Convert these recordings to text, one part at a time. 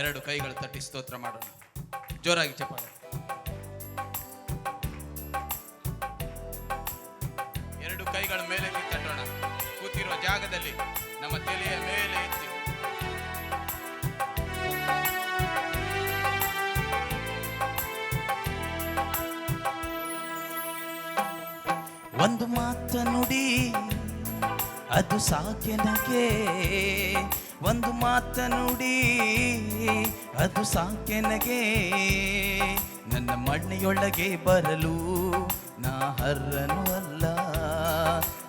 ಎರಡು ಕೈಗಳು ತಟ್ಟಿ ಸ್ತೋತ್ರ ಮಾಡೋಣ. ಜೋರಾಗಿ ಚಪ್ಪಾಳೆ ಎರಡು ಕೈಗಳ ಮೇಲೆ ತಟ್ಟೋಣ. ಕೂತಿರುವ ಜಾಗದಲ್ಲಿ ನಮ್ಮ ತಲೆಯ ಮೇಲೆ ಎತ್ತಿ. ಒಂದು ಮಾತ ನುಡಿ, ಅದು ಸಾಕೆನಗೆ ಒಂದು ಮಾತ ನುಡಿ, ಅದು ಸಾಕೆನಗೆ ನನ್ನ ಮಣ್ಣೆಯೊಳಗೆ ಬರಲು ನಾ ಹರ್ರನು ಅಲ್ಲ.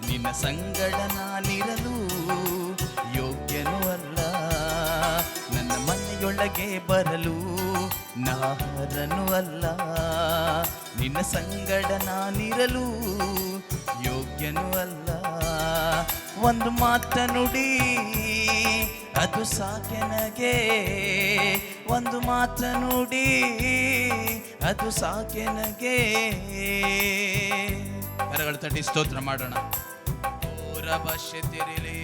ನಿನ್ನ ಸಂಗಡ ನಾನಿರಲು ಯೋಗ್ಯನೂ ಅಲ್ಲ. ನನ್ನ ಮನೆಯೊಳಗೆ ಬರಲು ನಾ ಹರನು ಅಲ್ಲ. ನಿನ್ನ ಸಂಗಡ ನಾನಿರಲು ಯೋಗ್ಯನೂ ಅಲ್ಲ. ಒಂದು ಮಾತ ನುಡಿ, ಅದು ಸಾಕೆನಗೆ ಒಂದು ಮಾತ ನುಡಿ, ಅದು ಸಾಕೆನಗೆ ಕರಗಳು ತಟ್ಟಿ ಸ್ತೋತ್ರ ಮಾಡೋಣ. ಪೂರ ಭಾಷೆ ತಿರಿಲಿ.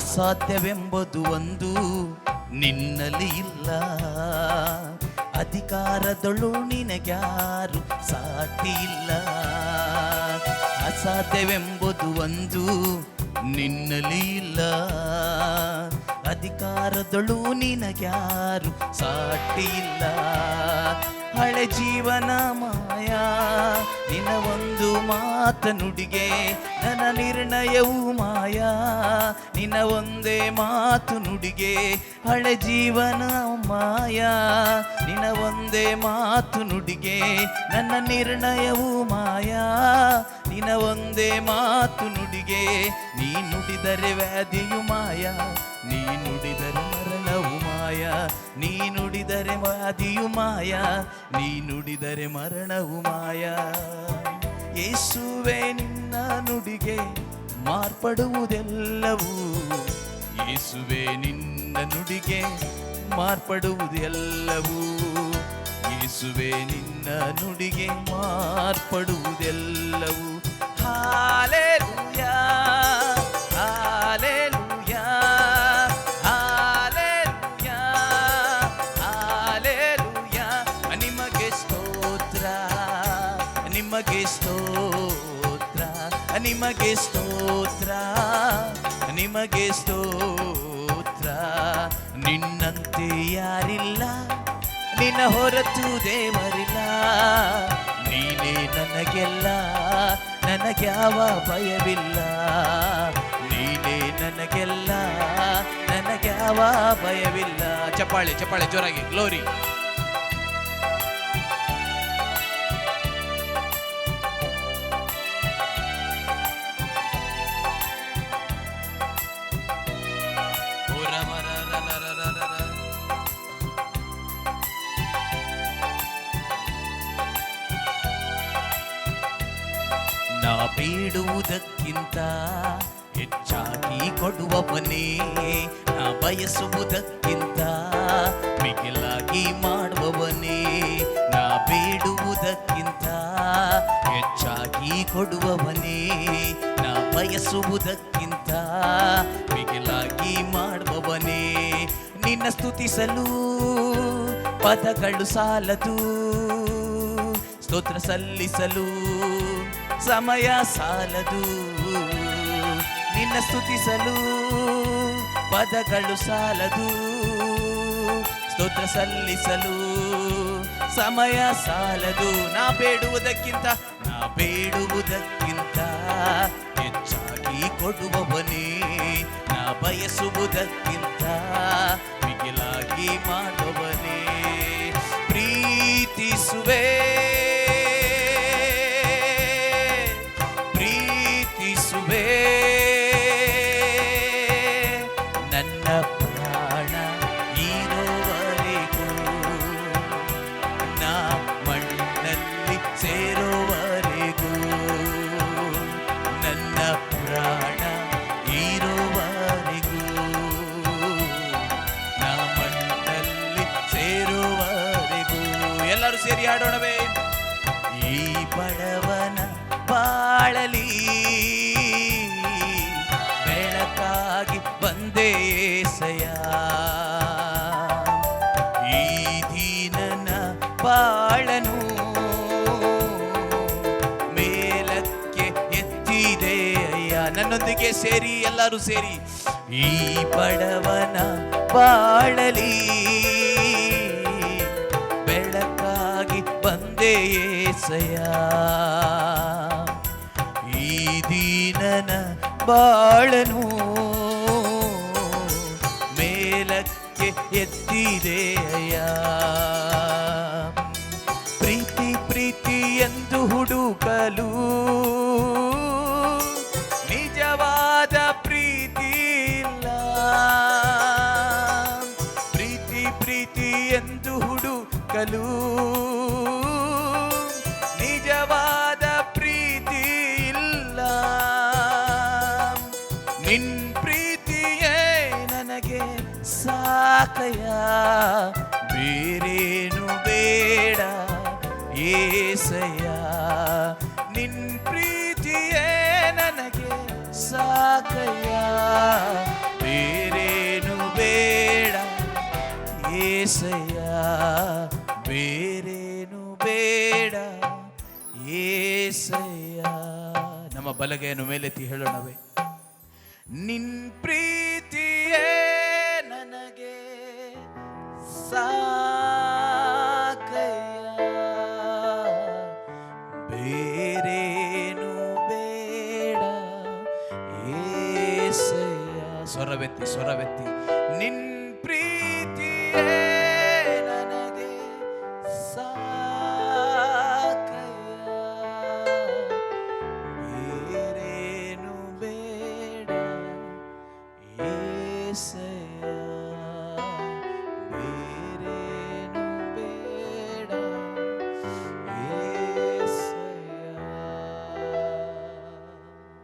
ಅಸಾಧ್ಯವೆಂಬುದು ಒಂದು ನಿನ್ನಲ್ಲಿ ಇಲ್ಲ. ಅಧಿಕಾರದಳು ನಿನಗ್ಯಾರು ಸಾಟಿ ಇಲ್ಲ. ಅಸಾಧ್ಯವೆಂಬುದು ಒಂದು ನಿನ್ನಲ್ಲಿ ಇಲ್ಲ. ಅಧಿಕಾರದಳು ನಿನಗ್ಯಾರು ಸಾಟಿ ಇಲ್ಲ. ಹಳೆ ಜೀವನ ಮಾಯ. ನಿನ್ನ ಒಂದು ಮಾತ ನುಡಿಗೆ ನನ್ನ ನಿರ್ಣಯವು ಮಾಯ. ನಿನ್ನ ಒಂದೇ ಮಾತು ನುಡಿಗೆ ಹಳೆ ಜೀವನ ಮಾಯ. ನಿನ್ನ ಒಂದೇ ಮಾತು ನುಡಿಗೆ ನನ್ನ ನಿರ್ಣಯವು ಮಾಯ. ನಿನ್ನ ಒಂದೇ ಮಾತು ನುಡಿಗೆ ನೀ ನುಡಿದರೆ ವ್ಯಾಧಿಯು ಮಾಯ. ನೀ ನುಡಿದರೆ ಮರಣವು ಮಾಯ ಮಾದಿಯು ಮಾಯ, ನೀ ನುಡಿದರೆ ಮರಣವು ಮಾಯ. ಯೇಸುವೆ, ನಿನ್ನ ನುಡಿಗೆ ಮಾರ್ಪಡುವುದೆಲ್ಲವೂ, ಯೇಸುವೆ, ನಿನ್ನ ನುಡಿಗೆ ಮಾರ್ಪಡುವುದೆಲ್ಲವೂ, ಯೇಸುವೆ, ನಿನ್ನ ನುಡಿಗೆ ಮಾರ್ಪಡುವುದೆಲ್ಲವೂ. ಹಾಲೆಲೂಯಾ! ಸ್ತೋತ್ರ, ನಿಮಗೆ ಸ್ತೋತ್ರ ನಿಮಗೆ ಸ್ತೋತ್ರ. ನಿನ್ನಂತೆ ಯಾರಿಲ್ಲ, ನಿನ್ನ ಹೊರತು ದೇವರಿಲ್ಲ. ನೀನೇ ನನಗೆಲ್ಲ ನನಗ್ಯಾವ ಭಯವಿಲ್ಲ. ನೀನೇ ನನಗೆಲ್ಲ ನನಗ್ಯಾವ ಭಯವಿಲ್ಲ. ಚಪ್ಪಾಳೆ ಚಪ್ಪಾಳೆ, ಜೋರಾಗಿ ಗ್ಲೋರಿ ಬೇಡುವುದಕ್ಕಿಂತ ಹೆಚ್ಚಾಗಿ ಕೊಡುವವನೇ. ನಾ ಬಯಸುವುದಕ್ಕಿಂತ ಮಿಗಿಲಾಗಿ ಮಾಡುವವನೇ. ನಾ ಬೇಡುವುದಕ್ಕಿಂತ ಹೆಚ್ಚಾಗಿ ಕೊಡುವವನೇ. ನಾ ಬಯಸುವುದಕ್ಕಿಂತ ಮಿಗಿಲಾಗಿ ಮಾಡುವವನೇ. ನಿನ್ನ ಸ್ತುತಿಸಲು, ಪದಗಳು ಸಾಲದು, ಸ್ತೋತ್ರ ಸಲ್ಲಿಸಲು ಸಮಯ ಸಾಲದು. ನಿನ್ನ ಸ್ತುತಿಸಲು ಪದಗಳು ಸಾಲದು. ಸ್ತೋತ್ರ ಸಲ್ಲಿಸಲು ಸಮಯ ಸಾಲದು. ನಾ ಬೇಡುವುದಕ್ಕಿಂತ ನಾ ಬೇಡುವುದಕ್ಕಿಂತ ಹೆಚ್ಚಾಗಿ ಕೊಡುವವನೇ. ನಾ ಬಯಸುವುದಕ್ಕಿಂತ ಮಿಗಿಲಾಗಿ ಪ್ರೀತಿಸುವೆ ಪ್ರೀತಿಸುವೆ. ಎಲ್ಲರೂ ಸೇರಿ ಹಾಡೋಣವೇ. ಈ ಬಡವನ ಬಾಳಲಿ. ಬೆಳಕಾಗಿ ಬಂದೇ ಸಯ. ಈ ದೀನನ ಬಾಳನು ಮೇಲಕ್ಕೆ ಅಯ್ಯ. ನನ್ನೊಂದಿಗೆ ಸೇರಿ ಎಲ್ಲರೂ ಸೇರಿ. ಈ ಬಡವನ ಬಾಳಲಿ. ಬಂದೆ ಏಸಯ್ಯ, ಈ ದೀನನ ಬಾಳನು ಮೇಲಕ್ಕೆ ಎತ್ತಿದೆ ಅಯ್ಯ. ಪ್ರೀತಿ ಪ್ರೀತಿ ಎಂದು ಹುಡುಕಲು ನಿಜವಾದ ಪ್ರೀತಿ ಇಲ್ಲ. ಪ್ರೀತಿ ಪ್ರೀತಿ ಎಂದು ಹುಡುಕಲು ಸಾಕಯ್ಯ, ಬೇರೇನು ಬೇಡ ಏಸಯ್ಯ. ನಿನ್ ಪ್ರೀತಿಯೇ ನನಗೆ ಸಾಕಯ್ಯ, ಬೇರೇನು ಬೇಡ ಏಸಯ್ಯ. ಬೇರೇನು ಬೇಡ ಏಸಯ್ಯ. ನಮ್ಮ ಬಲಗೆಯನ್ನು ಮೇಲೆತ್ತಿ ಹೇಳೋಣವೇ. ನಿನ್ ಪ್ರೀತಿಯೇ ಸ್ವರವೆತ್ತಿ ಸ್ವರವೆತ್ತಿ. ನಿನ್ ಪ್ರೀತಿಯೇ